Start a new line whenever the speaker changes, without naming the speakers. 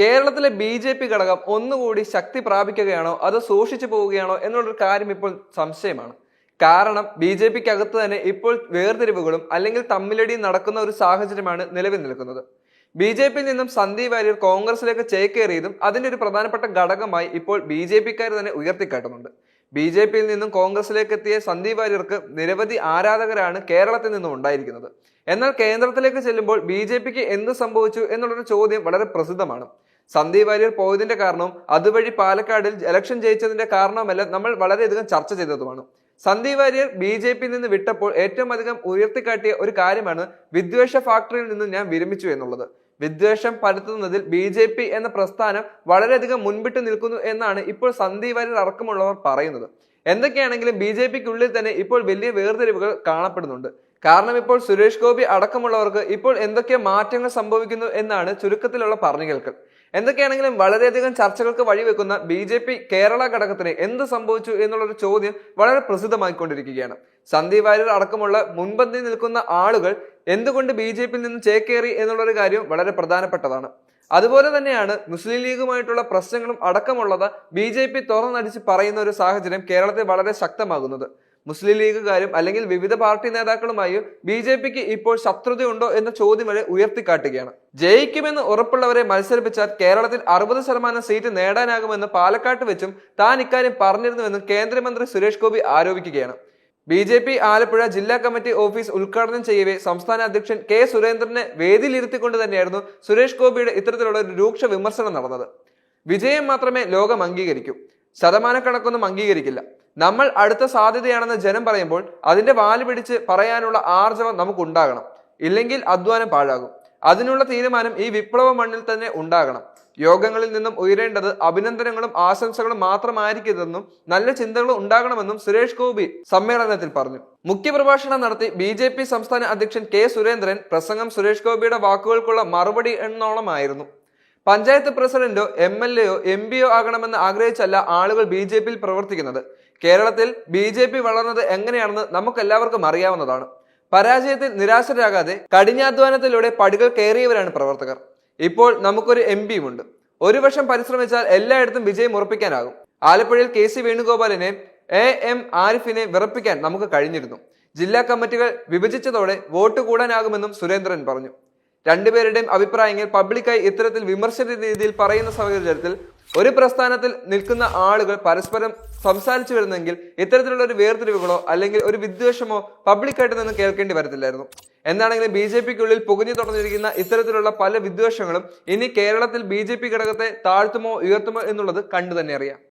കേരളത്തിലെ B J P ഘടകം ഒന്നുകൂടി ശക്തി പ്രാപിക്കുകയാണോ അത് സൂക്ഷിച്ചു പോവുകയാണോ എന്നുള്ളൊരു കാര്യം ഇപ്പോൾ സംശയമാണ്. കാരണം ബി ജെ പിക്ക് അകത്ത് തന്നെ ഇപ്പോൾ വേർതിരിവുകളും അല്ലെങ്കിൽ തമ്മിലടിയും നടക്കുന്ന ഒരു സാഹചര്യമാണ് നിലവിൽ നിൽക്കുന്നത്. ബി ജെ പിയിൽ നിന്നും സന്ദീപ് വാര്യർ കോൺഗ്രസിലേക്ക് ചേക്കേറിയതും അതിന്റെ ഒരു പ്രധാനപ്പെട്ട ഘടകമായി ഇപ്പോൾ ബി ജെ പിക്കാർ തന്നെ ഉയർത്തിക്കാട്ടുന്നുണ്ട്. ബി ജെ പിയിൽ നിന്നും കോൺഗ്രസിലേക്ക് എത്തിയ സന്ദീപ് വാര്യർക്ക് നിരവധി ആരാധകരാണ് കേരളത്തിൽ നിന്നും ഉണ്ടായിരിക്കുന്നത്. എന്നാൽ കേന്ദ്രത്തിലേക്ക് ചെല്ലുമ്പോൾ ബി ജെ പിക്ക് എന്ത് സംഭവിച്ചു എന്നുള്ളൊരു ചോദ്യം വളരെ പ്രസിദ്ധമാണ്. സന്ദീപ് വാര്യർ പോയതിന്റെ കാരണവും അതുവഴി പാലക്കാടിൽ ഇലക്ഷൻ ജയിച്ചതിന്റെ കാരണവുമെല്ലാം നമ്മൾ വളരെയധികം ചർച്ച ചെയ്തതുമാണ്. സന്ദീപ് വാര്യർ ബി ജെ പിയിൽ നിന്ന് വിട്ടപ്പോൾ ഏറ്റവും അധികം ഉയർത്തിക്കാട്ടിയ ഒരു കാര്യമാണ് വിദ്വേഷ ഫാക്ടറിയിൽ നിന്ന് ഞാൻ വിരമിച്ചു എന്നുള്ളത്. വിദ്വേഷം പരത്തുന്നതിൽ ബി ജെ പി എന്ന പ്രസ്ഥാനം വളരെയധികം മുൻപിട്ട് നിൽക്കുന്നു എന്നാണ് ഇപ്പോൾ സന്ദീപ് വാര്യർ അടക്കമുള്ളവർ പറയുന്നത്. എന്തൊക്കെയാണെങ്കിലും ബി ജെ പിക്കുള്ളിൽ തന്നെ ഇപ്പോൾ വലിയ വേർതിരിവുകൾ കാണപ്പെടുന്നുണ്ട്. കാരണം ഇപ്പോൾ സുരേഷ് ഗോപി അടക്കമുള്ളവർക്ക് ഇപ്പോൾ എന്തൊക്കെ മാറ്റങ്ങൾ സംഭവിക്കുന്നു എന്നാണ് ചുരുക്കത്തിലുള്ള പറഞ്ഞു കേൾക്കൽ. എന്തൊക്കെയാണെങ്കിലും വളരെയധികം ചർച്ചകൾക്ക് വഴിവെക്കുന്ന ബി ജെ പി കേരള ഘടകത്തിന് എന്ത് സംഭവിച്ചു എന്നുള്ളൊരു ചോദ്യം വളരെ പ്രസിദ്ധമായിക്കൊണ്ടിരിക്കുകയാണ്. സന്ദീപ് വാര്യർ അടക്കമുള്ള മുൻപന്തി നിൽക്കുന്ന ആളുകൾ എന്തുകൊണ്ട് ബി ജെ പിയിൽ നിന്ന് ചേക്കേറി എന്നുള്ളൊരു കാര്യം വളരെ പ്രധാനപ്പെട്ടതാണ്. അതുപോലെ തന്നെയാണ് മുസ്ലിം ലീഗുമായിട്ടുള്ള പ്രശ്നങ്ങളും അടക്കമുള്ളത് ബി ജെ പി തുറന്നടിച്ച് പറയുന്ന ഒരു സാഹചര്യം കേരളത്തെ വളരെ ശക്തമാകുന്നത്. മുസ്ലിം ലീഗുകാരും അല്ലെങ്കിൽ വിവിധ പാർട്ടി നേതാക്കളുമായും ബി ജെ പിക്ക് ഇപ്പോൾ ശത്രുതയുണ്ടോ എന്ന ചോദ്യം വരെ ഉയർത്തിക്കാട്ടുകയാണ്. ജയിക്കുമെന്ന് ഉറപ്പുള്ളവരെ മത്സരിപ്പിച്ചാൽ കേരളത്തിൽ അറുപത് ശതമാനം സീറ്റ് നേടാനാകുമെന്ന് പാലക്കാട്ട് വെച്ചും താൻ ഇക്കാര്യം പറഞ്ഞിരുന്നുവെന്നും കേന്ദ്രമന്ത്രി സുരേഷ് ഗോപി ആരോപിക്കുകയാണ്. ബി ജെ പി ആലപ്പുഴ ജില്ലാ കമ്മിറ്റി ഓഫീസ് ഉദ്ഘാടനം ചെയ്യവേ സംസ്ഥാന അധ്യക്ഷൻ കെ സുരേന്ദ്രനെ വേദിയിലിരുത്തിക്കൊണ്ട് തന്നെയായിരുന്നു സുരേഷ് ഗോപിയുടെ ഇത്തരത്തിലുള്ള ഒരു രൂക്ഷ വിമർശനം നടന്നത്. വിജയം മാത്രമേ ലോകം അംഗീകരിക്കൂ. ശതമാനക്കണക്കൊന്നും അംഗീകരിക്കില്ല. നമ്മൾ അടുത്ത സാധ്യതയാണെന്ന് ജനം പറയുമ്പോൾ അതിന്റെ വാൽ പിടിച്ച് പറയാനുള്ള ആർജവം നമുക്കുണ്ടാകണം. ഇല്ലെങ്കിൽ അധ്വാനം പാഴാകും. അതിനുള്ള തീരുമാനം ഈ വിപ്ലവ മണ്ണിൽ തന്നെ ഉണ്ടാകണം. യോഗങ്ങളിൽ നിന്നും ഉയരേണ്ടത് അഭിനന്ദനങ്ങളും ആശംസകളും മാത്രമായിരിക്കരുതെന്നും നല്ല ചിന്തകളും ഉണ്ടാകണമെന്നും സുരേഷ് ഗോപി സമ്മേളനത്തിൽ പറഞ്ഞു. മുഖ്യപ്രഭാഷണം നടത്തി ബി ജെ പി സംസ്ഥാന അധ്യക്ഷൻ കെ സുരേന്ദ്രൻ പ്രസംഗം സുരേഷ് ഗോപിയുടെ വാക്കുകൾക്കുള്ള മറുപടി എന്നോളമായിരുന്നു. പഞ്ചായത്ത് പ്രസിഡന്റോ എം എൽ എയോ എം പിയോ ആകണമെന്ന് ആഗ്രഹിച്ചല്ല ആളുകൾ ബി ജെ പിയിൽ പ്രവർത്തിക്കുന്നത്. കേരളത്തിൽ ബി ജെ പി വളർന്നത് എങ്ങനെയാണെന്ന് നമുക്കെല്ലാവർക്കും അറിയാവുന്നതാണ്. പരാജയത്തിൽ നിരാശരാകാതെ കഠിനാധ്വാനത്തിലൂടെ പടികൾ കയറിയവരാണ് പ്രവർത്തകർ. ഇപ്പോൾ നമുക്കൊരു എം പിയുമുണ്ട് ഒരു വർഷം പരിശ്രമിച്ചാൽ എല്ലായിടത്തും വിജയം ഉറപ്പിക്കാനാകും. ആലപ്പുഴയിൽ കെ സി വേണുഗോപാലിനെ എ എം ആരിഫിനെ വിറപ്പിക്കാൻ നമുക്ക് കഴിഞ്ഞിരുന്നു. ജില്ലാ കമ്മിറ്റികൾ വിഭജിച്ചതോടെ വോട്ട് കൂടാനാകുമെന്നും സുരേന്ദ്രൻ പറഞ്ഞു. രണ്ടുപേരുടെയും അഭിപ്രായങ്ങൾ പബ്ലിക്കായി ഇത്തരത്തിൽ വിമർശന രീതിയിൽ പറയുന്ന സാഹചര്യത്തിൽ ഒരു പ്രസ്ഥാനത്തിൽ നിൽക്കുന്ന ആളുകൾ പരസ്പരം സംസാരിച്ചു വരുന്നെങ്കിൽ ഇത്തരത്തിലുള്ള ഒരു വേർതിരിവുകളോ അല്ലെങ്കിൽ ഒരു വിദ്വേഷമോ പബ്ലിക്കായിട്ട് നിന്ന് കേൾക്കേണ്ടി വരത്തില്ലായിരുന്നു. എന്താണെങ്കിലും ബി ജെ പിക്കുള്ളിൽ പുകഞ്ഞു തുടർന്നിരിക്കുന്ന ഇത്തരത്തിലുള്ള പല വിദ്വേഷങ്ങളും ഇനി കേരളത്തിൽ ബി ജെ പി ഘടകത്തെ താഴ്ത്തുമോ ഉയർത്തുമോ എന്നുള്ളത് കണ്ടു തന്നെ അറിയാം.